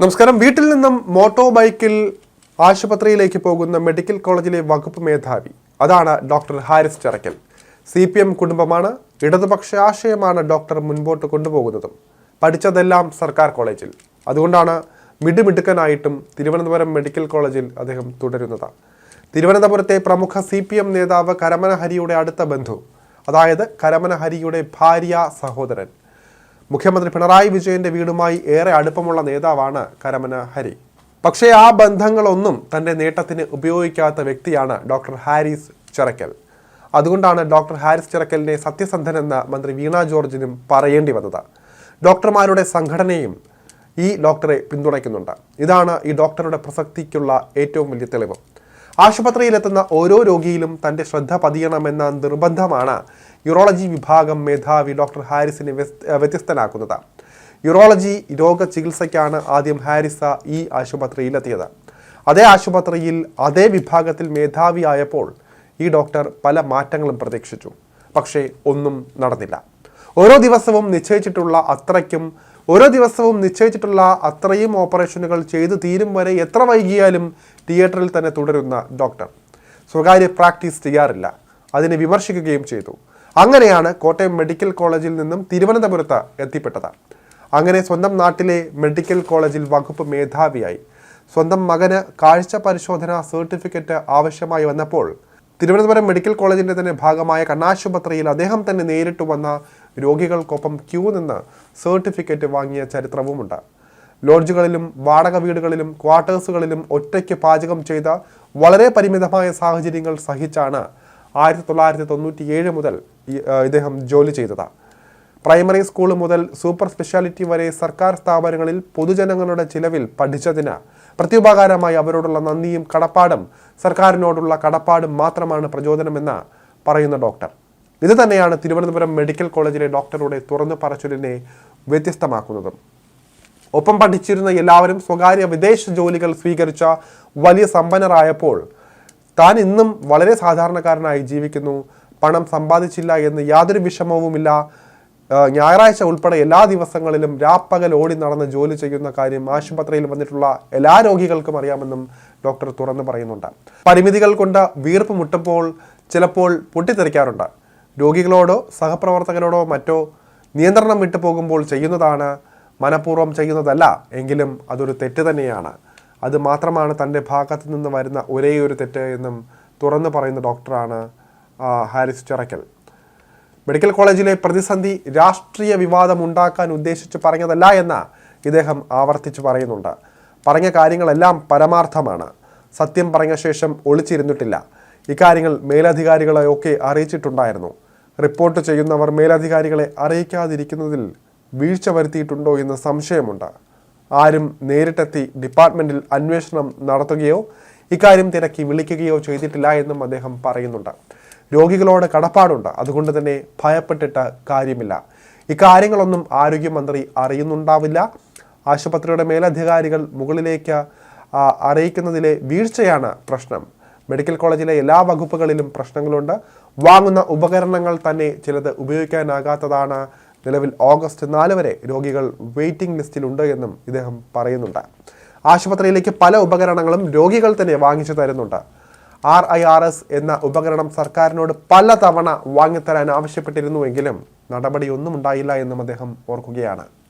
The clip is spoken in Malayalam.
നമസ്കാരം. വീട്ടിൽ നിന്നും മോട്ടോർ ബൈക്കിൽ ആശുപത്രിയിലേക്ക് പോകുന്ന മെഡിക്കൽ കോളേജിലെ വകുപ്പ് മേധാവി. അതാണ് doctor Haris Chirakkal C P M കുടുംബമാണ് ഇടതുപക്ഷ ആശയമാണ് ഡോക്ടർ മുൻപോട്ട് കൊണ്ടുപോകുന്നതും. പഠിച്ചതെല്ലാം സർക്കാർ കോളേജിൽ. അതുകൊണ്ടാണ് മിടുമിടുക്കനായിട്ടും തിരുവനന്തപുരം മെഡിക്കൽ കോളേജിൽ അദ്ദേഹം തുടരുന്നത്. തിരുവനന്തപുരത്തെ പ്രമുഖ സി പി എം നേതാവ് കരമന ഹരിയുടെ അടുത്ത ബന്ധു അതായത് കരമന ഹരിയുടെ ഭാര്യ സഹോദരൻ. മുഖ്യമന്ത്രി പിണറായി വിജയന്റെ വീടുമായി ഏറെ അടുപ്പമുള്ള നേതാവാണ് കരമന ഹരി. പക്ഷേ ആ ബന്ധങ്ങളൊന്നും തന്റെ നേട്ടത്തിന് ഉപയോഗിക്കാത്ത വ്യക്തിയാണ് ഡോക്ടർ ഹാരിസ് ചിറക്കൽ അതുകൊണ്ടാണ് ഡോക്ടർ ഹാരിസ് ചിറക്കലിനെ സത്യസന്ധനെന്ന് മന്ത്രി വീണ ജോർജിനും പറയേണ്ടി വന്നത്. ഡോക്ടർമാരുടെ സംഘടനയും ഈ ഡോക്ടറെ പിന്തുണയ്ക്കുന്നുണ്ട്. ഇതാണ് ഈ ഡോക്ടറുടെ പ്രസക്തിക്കുള്ള ഏറ്റവും വലിയ തെളിവ്. ആശുപത്രിയിലെത്തുന്ന ഓരോ രോഗിയിലും തന്റെ ശ്രദ്ധ പതിയണമെന്ന നിർബന്ധമാണ് യൂറോളജി വിഭാഗം മേധാവി ഡോക്ടർ ഹാരിസിനെ വ്യത്യസ്തനാക്കുന്നത്. യൂറോളജി രോഗ ചികിത്സയ്ക്കാണ് ആദ്യം ഹാരിസ ഈ ആശുപത്രിയിലെത്തിയത്. അതേ ആശുപത്രിയിൽ അതേ വിഭാഗത്തിൽ മേധാവിയായപ്പോൾ ഈ ഡോക്ടർ പല മാറ്റങ്ങളും പ്രതീക്ഷിച്ചു. പക്ഷേ ഒന്നും നടന്നില്ല. ഓരോ ദിവസവും നിശ്ചയിച്ചിട്ടുള്ള അത്രയ്ക്കും ഓരോ ദിവസവും നിശ്ചയിച്ചിട്ടുള്ള അത്രയും ഓപ്പറേഷനുകൾ ചെയ്തു തീരും വരെ എത്ര വൈകിയാലും തിയേറ്ററിൽ തന്നെ തുടരുന്ന ഡോക്ടർ. സ്വകാര്യ പ്രാക്ടീസ് ചെയ്യാറില്ല. അതിനെ വിമർശിക്കുകയും ചെയ്തു. അങ്ങനെയാണ് കോട്ടയം മെഡിക്കൽ കോളേജിൽ നിന്നും തിരുവനന്തപുരത്ത് എത്തിപ്പെട്ടത്. അങ്ങനെ സ്വന്തം നാട്ടിലെ മെഡിക്കൽ കോളേജിൽ വകുപ്പ് മേധാവിയായി. സ്വന്തം മകന് കാഴ്ച പരിശോധന സർട്ടിഫിക്കറ്റ് ആവശ്യമായി വന്നപ്പോൾ തിരുവനന്തപുരം മെഡിക്കൽ കോളേജിന്റെ തന്നെ ഭാഗമായ കണ്ണാശുപത്രിയിൽ അദ്ദേഹം തന്നെ നേരിട്ട് വന്ന രോഗികൾക്കൊപ്പം ക്യൂ നിന്ന് സർട്ടിഫിക്കറ്റ് വാങ്ങിയ ചരിത്രവുമുണ്ട്. ലോഡ്ജുകളിലും വാടക വീടുകളിലും ക്വാർട്ടേഴ്സുകളിലും ഒറ്റയ്ക്ക് പാചകം ചെയ്ത വളരെ പരിമിതമായ സാഹചര്യങ്ങൾ സഹിച്ചാണ് ആയിരത്തി തൊള്ളായിരത്തി തൊണ്ണൂറ്റി ഏഴ് മുതൽ ഇദ്ദേഹം ജോലി ചെയ്തത്. പ്രൈമറി സ്കൂൾ മുതൽ സൂപ്പർ സ്പെഷ്യാലിറ്റി വരെ സർക്കാർ സ്ഥാപനങ്ങളിൽ പൊതുജനങ്ങളുടെ ചിലവിൽ പഠിച്ചതിന് പ്രത്യുപകാരമായി അവരോടുള്ള നന്ദിയും കടപ്പാടും സർക്കാരിനോടുള്ള കടപ്പാടും മാത്രമാണ് പ്രചോദനമെന്ന് പറയുന്ന ഡോക്ടർ. ഇത് തന്നെയാണ് തിരുവനന്തപുരം മെഡിക്കൽ കോളേജിലെ ഡോക്ടറുടെ തുറന്നു പറച്ചിലിനെ വ്യത്യസ്തമാക്കുന്നതും. ഒപ്പം പഠിച്ചിരുന്ന എല്ലാവരും സ്വകാര്യ വിദേശ ജോലികൾ സ്വീകരിച്ച വലിയ സമ്പന്നരായപ്പോൾ താൻ ഇന്നും വളരെ സാധാരണക്കാരനായി ജീവിക്കുന്നു. പണം സമ്പാദിച്ചില്ല എന്ന് യാതൊരു വിഷമവുമില്ല. ഞായറാഴ്ച ഉൾപ്പെടെ എല്ലാ ദിവസങ്ങളിലും രാപ്പകൽ ഓടി നടന്ന് ജോലി ചെയ്യുന്ന കാര്യം ആശുപത്രിയിൽ വന്നിട്ടുള്ള എല്ലാ രോഗികൾക്കും അറിയാമെന്നും ഡോക്ടർ തുറന്നു പറയുന്നുണ്ട്. പരിമിതികൾ കൊണ്ട് വീർപ്പ് മുട്ടുമ്പോൾ ചിലപ്പോൾ പൊട്ടിത്തെറിക്കാറുണ്ട്. രോഗികളോടോ സഹപ്രവർത്തകരോടോ മറ്റോ നിയന്ത്രണം വിട്ടു പോകുമ്പോൾ ചെയ്യുന്നതാണ് മനഃപൂർവം ചെയ്യുന്നതല്ല എങ്കിലും അതൊരു തെറ്റ് തന്നെയാണ്. അത് മാത്രമാണ് തന്റെ ഭാഗത്ത് നിന്ന് വരുന്ന ഒരേ ഒരു തെറ്റ് എന്നും തുറന്നു പറയുന്ന ഡോക്ടറാണ് ഹാരിസ് ചിറക്കൽ മെഡിക്കൽ കോളേജിലെ പ്രതിസന്ധി രാഷ്ട്രീയ വിവാദം ഉണ്ടാക്കാൻ ഉദ്ദേശിച്ച് പറഞ്ഞതല്ല എന്ന് ഇദ്ദേഹം ആവർത്തിച്ച് പറയുന്നുണ്ട്. പറഞ്ഞ കാര്യങ്ങളെല്ലാം പരമാർത്ഥമാണ്. സത്യം പറഞ്ഞ ശേഷം ഒളിച്ചിരുന്നിട്ടില്ല. ഇക്കാര്യങ്ങൾ മേലധികാരികളെ ഒക്കെ അറിയിച്ചിട്ടുണ്ടായിരുന്നു. റിപ്പോർട്ട് ചെയ്യുന്നവർ മേലധികാരികളെ അറിയിക്കാതിരിക്കുന്നതിൽ വീഴ്ച വരുത്തിയിട്ടുണ്ടോ എന്ന് സംശയമുണ്ട്. ആരും നേരിട്ടെത്തി ഡിപ്പാർട്ട്മെന്റിൽ അന്വേഷണം നടത്തുകയോ ഇക്കാര്യം തിരക്കി വിളിക്കുകയോ ചെയ്തിട്ടില്ല എന്നും അദ്ദേഹം പറയുന്നുണ്ട്. രോഗികളോട് കടപ്പാടുണ്ട്. അതുകൊണ്ട് തന്നെ ഭയപ്പെട്ടിട്ട് കാര്യമില്ല. ഇക്കാര്യങ്ങളൊന്നും ആരോഗ്യമന്ത്രി അറിയുന്നുണ്ടാവില്ല. ആശുപത്രിയുടെ മേലധികാരികൾ മുകളിലേക്ക് അറിയിക്കുന്നതിലെ വീഴ്ചയാണ് പ്രശ്നം. മെഡിക്കൽ കോളേജിലെ എല്ലാ വകുപ്പുകളിലും പ്രശ്നങ്ങളുണ്ട്. വാങ്ങുന്ന ഉപകരണങ്ങൾ തന്നെ ചിലത് ഉപയോഗിക്കാനാകാത്തതാണ് നിലവിൽ ഓഗസ്റ്റ് നാല് വരെ രോഗികൾ വെയിറ്റിംഗ് ലിസ്റ്റിലുണ്ട് എന്നും ഇദ്ദേഹം പറയുന്നുണ്ട്. ആശുപത്രിയിലേക്ക് പല ഉപകരണങ്ങളും രോഗികൾ തന്നെ വാങ്ങിച്ചു തരുന്നുണ്ട്. ആർ ഐ ആർ എസ് എന്ന ഉപകരണം സർക്കാരിനോട് പല തവണ വാങ്ങിത്തരാൻ ആവശ്യപ്പെട്ടിരുന്നുവെങ്കിലും നടപടിയൊന്നും ഉണ്ടായില്ല എന്നും അദ്ദേഹം ഓർക്കുകയാണ്.